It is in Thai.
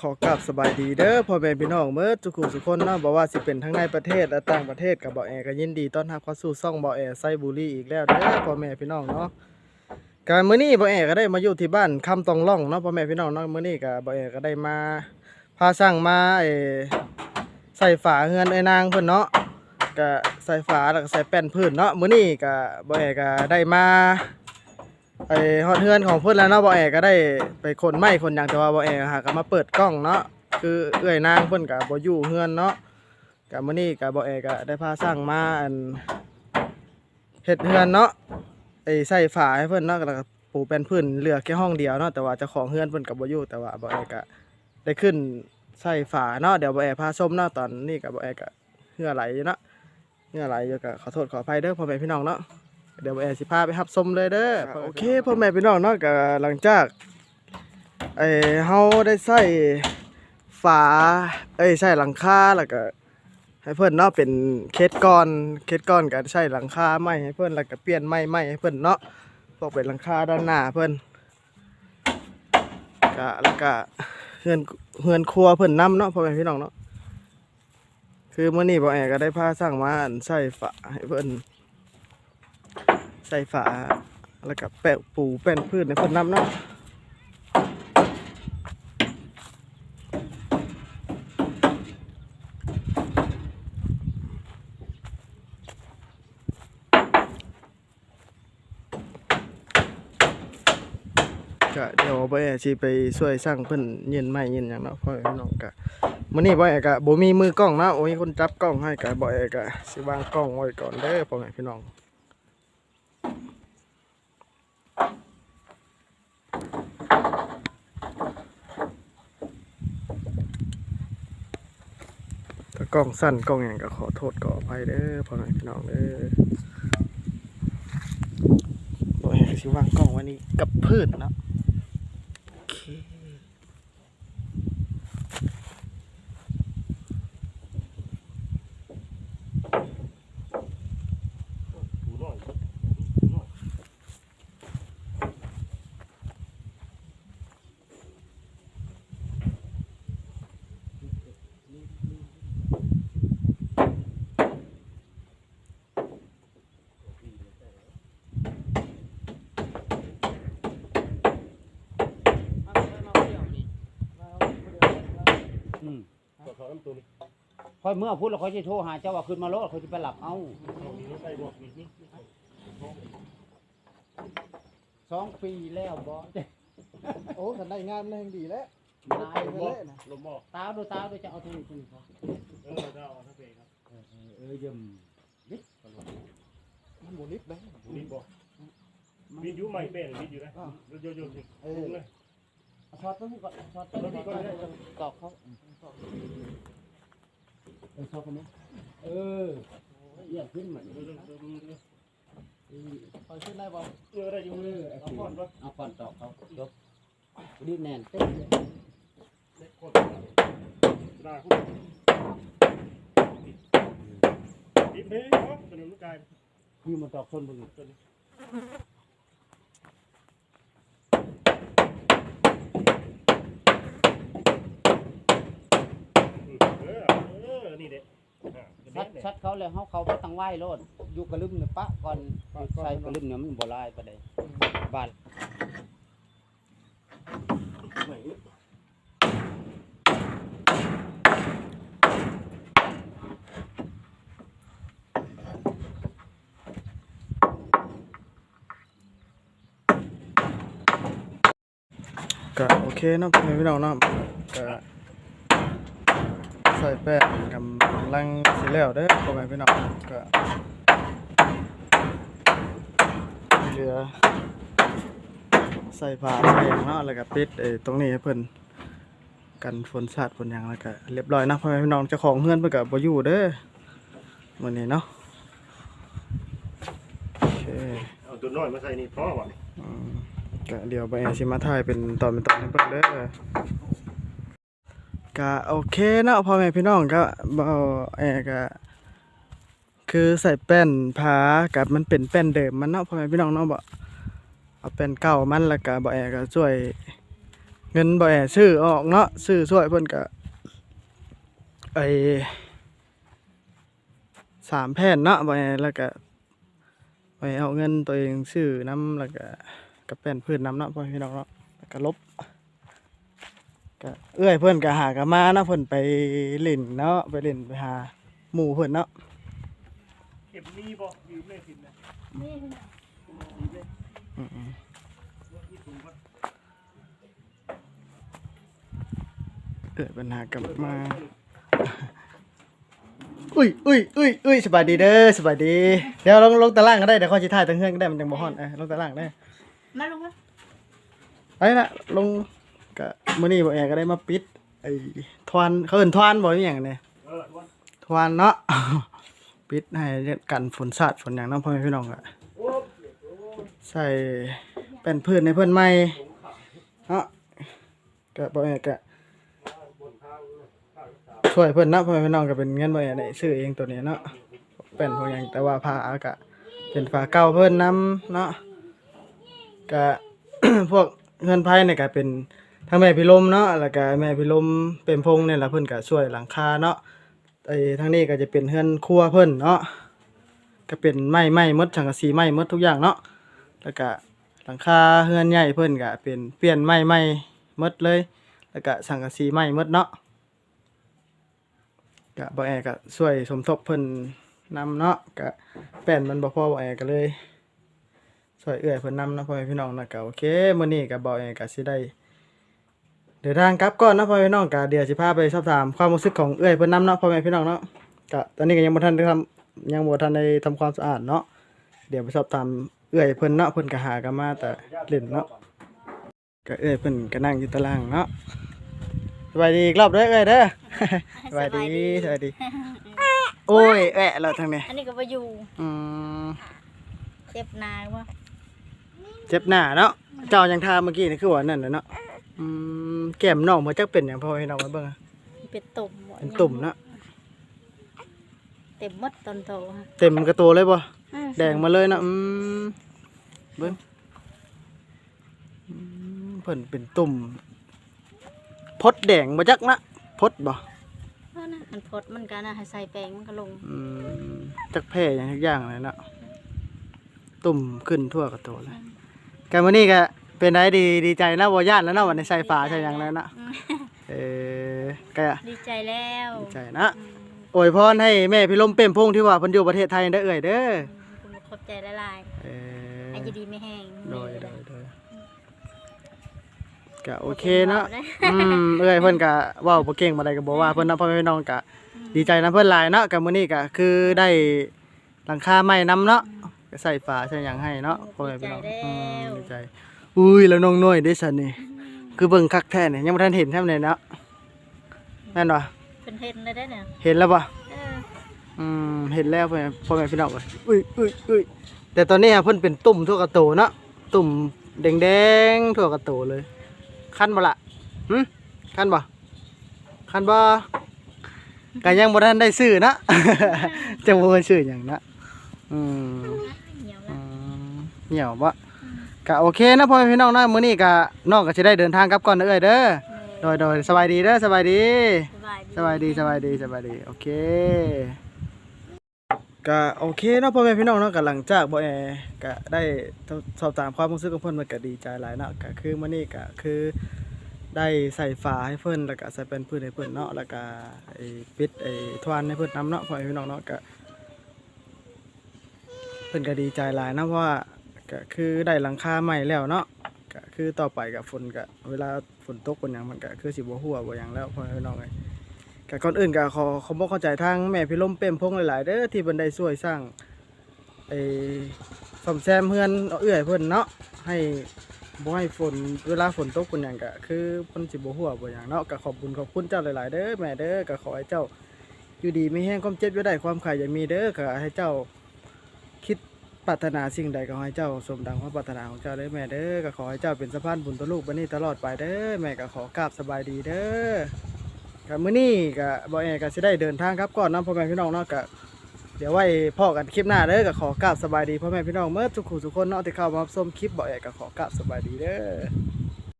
ขอกราบสบายดีเด้อพ่อแม่พี่น้องเมื่อทุกคนทุกคนเนาะบอกว่าสิเป็นทั้งในประเทศและต่างประเทศกับบ่อแอก็ยินดีต้อนรับเข้าสู่ช่องบ่อแอไซบุรีอีกแล้วเด้อพ่อแม่พี่น้องเนาะการมื้อนี้บ่อแอก็ได้มาอยู่ที่บ้านคำตองล่องเนาะพ่อแม่พี่น้องเนาะมื้อนี้ก็บ่อแอก็ได้มาพาสร้างมาเอใส่ฝาเฮือนไอ้นางเพิ่นเนาะก็ใส่ฝาแล้วก็ใส่แป้นพื้นเนาะมื้อนี้ก็บ่อแอก็ได้มา ไปฮอดเฮือนของเพิ่อนแล้วเนาะบ่แอก็ได้ไปคนไม้คนหยังแต่ว่าบ่แอหาก็มาเปิดกล้องเนาะคือเอื้อยนางเพิ่อนก็บ่อยู่เฮือนเนาะก็มื้อนี้ก็บ่แอก็ได้พาสร้างมาอันเฮ็ดเฮือนเนาะไอ้ใส่ฝาให้เพิ่อนเนาะแล้วก็ปูเป็นพื้นเหลือแค่ห้องเดียวเนาะแต่ว่าเจ้าของเฮือนเพิ่อนก็บ่อยู่แต่ว่าบ่แอก็ได้ขึ้นใส่ฝาเนาะเดี๋ยวบ่แอพาชมเนาะตอนนี้ก็บ่แอก็เหื่อไหลอยู่เนาะเหื่อไหลอยู่ก็ขอโทษขออภัยเด้อพ่อแม่พี่น้องเนาะ เดี๋ยวแอร์สิพาไปรับชมเลยเด้อโอเคพ่อแม่พี่น้องเนาะก็หลังจากไอ้เฮาได้ใส่ฝาเอ้ยใส่หลังคาแล้วก็ให้เพิ่นเนาะเป็นเคสก้อนเคสก้อนก็ใช้หลังคาใหม่ให้เพิ่นแล้วก็เปลี่ยนใหม่ใหม่ให้เพิ่นเนาะพวกเป็นหลังคาด้านหน้าเพิ่นก็แล้วก็เฮือนเฮือนครัวเพิ่นนํเนาะพ่อแม่พี่น้องเนาะคือมื้อนี้บ่แอก็ได้พาสร้างมาอันใส่ฝาให้เพิ่น ใส่ฝาแล้วก็แปะปูแป้นพืชในเพ่นน้ำเนาะก็เดี๋ยวบ่แอสิไปช่วยสร้างเพิ่นเย็นไม้เย็นหยังเนาะพ่อแม่พี่น้องก็มื้อนี้บ่แอก็บ่มีมือกล้องเนาะโอ้มีคนจับกล้องให้ก็บ่แอก็สิวางกล้องไว้ก่อนเด้อพ่อแม่พี่น้อง กล้องสั้นกล้องอย่างก็ขอโทษขออภัยเด้อพ่อแม่พี่น้องเด้อโอ้ยสิวางกล้องวันนี้กับพืชนะ คอยเมื่อพูดแล้วคอยจะโทรหาเจ้าว่าขึ้นมาโลดคอยจะไปหลับเอาสองปีแล้วบอสโอ้กันได้งานแรงดีแล้วนายไปเว้ยเลยนะลมบอกตาดูตาดูจะเอาตัวนี้ตัวนี้ครับเออเราเอาทั้งเพลงครับเออเออเออเยี่ยมนิดมันบุลิฟต์ได้มีบอกมีอยู่ใหม่เป็นมีอยู่นะโยโย่โย่สิลุงเลย เอาช็อตตัวนี้ก่อนช็อตตัวนี้ก่อนตอกเขาเออช็อตคนนี้เออเยี่ยมขึ้นเหมือนคอยขึ้นได้บ่เออได้อยู่เลยเอาก่อนปะเอาก่อนตอกเขายกดีแน่นเต้นเลยได้คุณดิบเบ้เนาะเป็นลูกไกายคือมันตอกส้นบนตัวนี้เออเออนี่เด็ก ชัดชัด เขาเลยเขาเขาไปตั้งไหวโลดอยู่กระลึมเนี่ยปะก่อนใส่กระลึมเนี่ยมันบ่ลายไปเลยบ้านก็โอเคเนาะพ่อแม่พี่น้องเนาะก็ ใส่แป้งกำลังสิแล้วเด้อพ่อแม่พี่น้องก็เหลือใส่ผ้าใส่หยังเนาะแล้วก็ปิดไอ้ตรงนี้ให้เพิ่นกันฝนสาดฝนหยังแล้วก็เรียบร้อยนะพ่อแม่พี่น้องเจ้าของเฮือนเพิ่นก็บ่อยู่เด้อมื้อนี้เนาะโอเคเอาตัวน้อยมาใส่นี่พ่อวะอืมก็เดี๋ยวไปแอร์ชิมาถ่ายเป็นตอนเป็นตอนให้เบิ่งเด้อ ก็โอเคเนาะพ่อแม่พี่น้องก็บ่แอก็คือใส่แป้นผากับมันเป็นแป้นเดิมมันเนาะพ่อแม่พี่น้องเนาะบ่เอาแป้นเก่ามันแล้วก็บ่แอก็ช่วย เงินบ่แอซื้อออกเนาะซื้อช่วยเพิ่นก็ไอ้สามแผ่นเนาะบ่แอแล้วก็ไปเอาเงินตัวเองซื้อน้ำแล้วก็กับแป้นพืชน้ำเนาะพ่อแม่พี่น้องเนาะแล้วก็ลบ ก็เอื้อยเพิ่นก็หากันมาเนาะเพิ่นไปเล่นเนาะไปเล่นไปหาหมู่เพิ่นเนาะเก็บมีบ่ยืมเลยสินะอืมๆเกิดปัญหากลับมาอุ้ยอุ้ยอุ้ยอุ้ยสบายดีเด้อสบายดีเดี๋ยวลงลงตารางก็ได้เดี๋ยวข้อชิถ่ายตั้งเฮือนก็ได้มันจังบ่ฮ้อนเออลงตารางได้มาลงมาไปละลง ก็มื้อนี้บ่แอก็ได้มาปิดไอ้ทวนเขาเอิ้นทวนบ่อีหยังเนี่ยเออวันทวนเนาะ ปิดให้กันฝนสาดฝนหยังเนาะพ่อแม่พี่น้องอะโอ้ใส่เป็นพื้นในเพิ่นใหม่เนาะก็บ่แอก็ช่วยเพิ่นเนาะพ่อแม่พี่น้องก็เป็นเงินบ่แอได้ซื้อเองตัวนี้เนาะเป็นพวกหยังแต่ว่าผ้าก็เป็นผ้าเก่าเพิ่นนํเนาะก็พวกเงินไผเนี่ยก็เป็น ทั้งแม่พิลมเนาะแล้วก็แม่พิลมเป็นพงเนี่ยละเพิ่นก็ช่วยหลังคาเนาะไอ้ทางนี้ก็จะเป็นเฮือนครัวเพิ่นเนาะก็เป็นไม้ไม้มดสังกะสีไม้มดทุกอย่างเนาะแล้วก็หลังคาเฮือนใหญ่เพิ่นก็เป็นเปลี่ยนไม้ใหม่หมดเลย แล้วก็สังกะสีใหม่หมดเนาะก็บ่แอก็ช่วยสมทบเพิ่นนำเนาะก็แป้นมันบ่พอบ่แอก็เลยช่วยเอื้อยเพิ่นนำเนาะพ่อแม่พี่น้องนะก็โอเคมื้อนี้ก็บ่แอก็สิได้ เดินทางกลับก่อนเนาะพ่อแม่พี่น้องก็เดี๋ยวสิพาไปสอบถามความรู้สึกของเอื้อยเพิ่นนำเนาะพ่อแม่พี่น้องเนาะก็ตอนนี้ก็ยังบ่ทันได้ทำยังบ่ทันได้ทำความสะอาดเนาะเดี๋ยวไปสอบถามเอื้อยเพิ่นเนาะเพิ่นก็หากันมาแต่เล่นเนาะก็เอื้อยเพิ่นก็นั่งอยู่ตารางเนาะสบายดีอีกรอบเด้อเอื้อยเด้อสบายดีสบายดี โอ้ยแอะแล้วทางนี้อันนี้ก็ไปอยู่อืมเจ็บนายว่าเจ็บหน้าเนาะเจ้ายังทาเมื่อกี้นี่คือว่านั่นน่ะเนาะอืม แก้มน้องบ่จักเป็นหยังพอให้น้องมาเบิ่งอะเป็นตุ่มบ่เป็นตุ่มเนาะเต็มหมดตอนโตฮะเต็มกระตัวเลยบ่อืมแดงมาเลยเนาะอืมเบิ่งอืมเพิ่นเป็นตุ่มพดแดงบ่จักนะพดบ่เพราะนะมันพดมันกันนะให้ใส่แป้งมันก็ลงอืมจักแพร่อย่างทุกอย่างเลยเนาะตุ่มขึ้นทั่วกระตัวเลยกันวันนี้ก็ เป็นได้ดีดีใจนะบ่ย่านแล้วเนาะวันนี้ใส่ฝาใส่หยังแล้วเนาะอืมเออก็ดีใจแล้วดีใจนะอืมอวยพรให้แม่พี่ลมเป้มพงที่ว่าเพิ่นอยู่ประเทศไทยเด้อเอ่ยเด้อคุณขอบใจละลายเออๆอายุดีไม่แห้งโดยโดยโดยก็โอเคเนาะได้อืมเอ้ยเพิ่นก็เว้าบ่เก่งบ่ได้ก็บ่ว่าเพิ่นเนาะพ่อแม่พี่น้องก็ดีใจนะเพิ่นหลายเนาะก็มื้อนี้ก็คือได้หลังคาใหม่นํเนาะก็ใส่ฝาใส่หยังให้เนาะพ่อแม่พี่น้องอืมดีใจ อุ้ยแล้วน้องน้อยเด้ซั่นนี่คือเบิ่งคักแท้นี่ยังบ่ทันเห็นแท้เลยเนาะแม่นบ่เป็นเห็นเลยได้เนี่ยเห็นแล้วบ่เอออืมเห็นแล้วพ่อแม่พ่อแม่พี่น้องเอ้ยอุ้ยอุ้ยอุ้ยแต่ตอนนี้อะเพิ่นเป็นตุ่มทั่วกระโตเนาะตุ่มแดงๆทั่วกระโตเลยคันบ่ล่ะหึคันบ่คันบ่ก็ยังบ่ทันได้ซื้อนะจังบ่ว่าซื้อหยังนะอืมเหนียวอืละมเหี่ยวบ่ ก็โอเคนะพ่อแม่พี่น้องนะมื้อนี้ก็น้องก็สิได้เดินทางกลับก่อนเด้อเอ้ยเด้อโดยโดยสบายดีเด้อสบายดีสบายดี สบายดีสบายดีสบายดีโอเคก็โอเคเนาะพ่อแม่พี่น้องเนาะก็หลังจากบ่แอก็ได้สอบถามความรู้สึกของเพิ่นมันก็ดีใจหลายเนาะก็คือมื้อนี้ก็คือได้ใส่ฝาให้เพิ่นแล้วก็ใส่เป็นพื้นให้เพิ่นเนาะแล้วก็ไอ้ปิดไอ้ทวารให้เพิ่นนํเนาะพ่อแม่พี่น้องเนาะก็เพิ่นก็ดีใจหลายเนาะเพราะว่า ก็คือได้หลังคาใหม่แล้วเนาะก็คือต่อไปกับฝนก็เวลาฝนตกฝนหยังมันก็คือสิบหัวบ่หยังแล้วพอพี่น้องเอ้ยก็ก่อนอื่นก็ขอขอบอกเข้าใจทางแม่พี่ลมเป้มพงหลายๆเด้อที่เพิ่นได้ช่วยสร้างไอ้ซ่อมแซมเฮือนเอื้อยเพิ่อนเนาะให้บ่ให้ฝนเวลาฝนตกเพิ่นหยังก็คือเพิ่นสิบ่ฮู้ว่าบ่หยังเนาะก็ขอบคุณขอบคุณเจ้าหลายๆเด้อแม่เด้อก็ขอให้เจ้าอยู่ดีไมีแห้งความเจ็บอยู่ได้ความไข่อย่ามีเด้อก็ให้เจ้าคิด ปรารถนาสิ่งใดก็ขอให้เจ้าสมดังความปรารถนาของเจ้าเด้อแม่เด้อก็ขอให้เจ้าเป็นสะพานบุญต่อลูกบัดนี้ตลอดไปเด้อแม่ก็ขอกราบสบายดีเด้อกับมื้อนี้ก็บ่แอก็สิได้เดินทางครับก่อนเนาะพ่อแม่พี่น้องเนาะก็เดี๋ยวไว้พ่อกันคลิปหน้าเด้อก็ขอกราบสบายดีพ่อแม่พี่น้องเมื่อทุกคู่ทุกคนเนาะที่เข้ามารับชมคลิปบ่แอก็ขอกราบสบายดีเด้อ